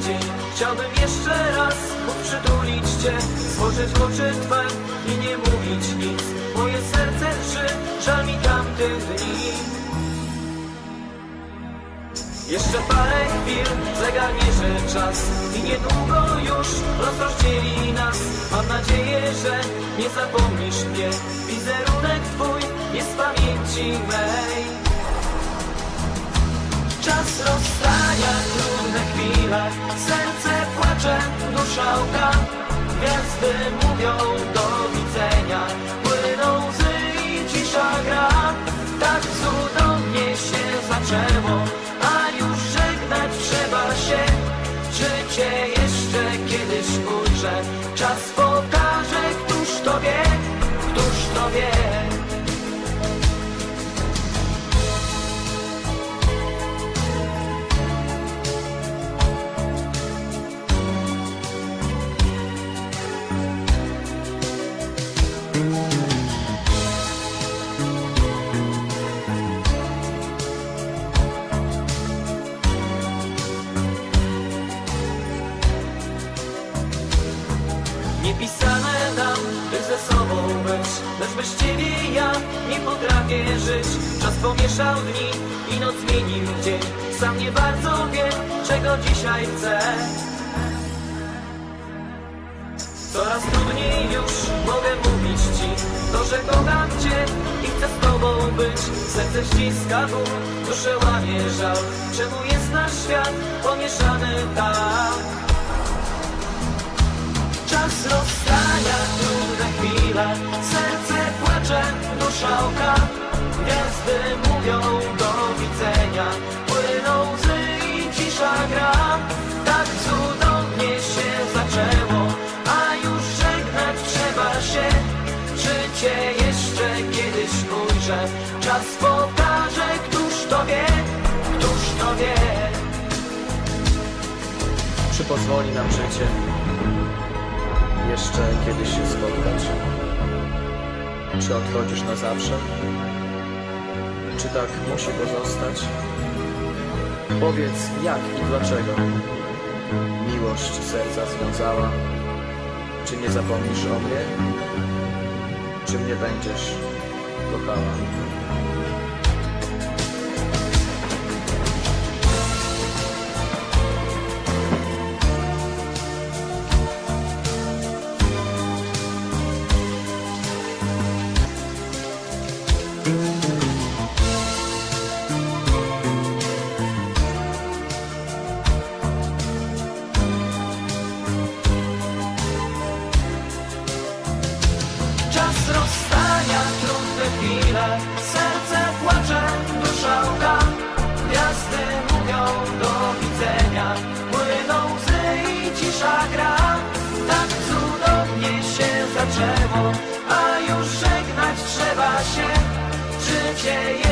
dzień Chciałbym jeszcze raz móc przytulić Cię Złożyć w oczy Twe i nie mówić nic. Moje serce drży, żal mi tamtych dni. Jeszcze parę chwil zegarnierzy czas. I niedługo już rozproscieli nas. Mam nadzieję, że nie zapomnisz mnie. Wizerunek Twój jest pamięci mej. Serce płacze, dusza łka Gwiazdy mówią do Niepisane nam, by ze sobą być Lecz bez ciebie ja nie potrafię żyć. Czas pomieszał dni i noc zmienił dzień. Sam nie bardzo wiem, czego dzisiaj chcę Coraz trudniej już mogę mówić ci To, że kocham cię i chcę z tobą być. Serce ściska ból, duszę łamie żal. Czemu jest nasz świat pomieszany tak? Czas rozstania, trudne chwile Czas pokaże, któż to wie Któż to wie Czy pozwoli nam życie jeszcze kiedyś się spotkać? Czy odchodzisz na zawsze? Czy tak musi pozostać? Powiedz jak i dlaczego miłość serca związała? Czy nie zapomnisz o mnie? Czy mnie będziesz kochała? Czas zaczęło A już żegnać trzeba się. Czy cię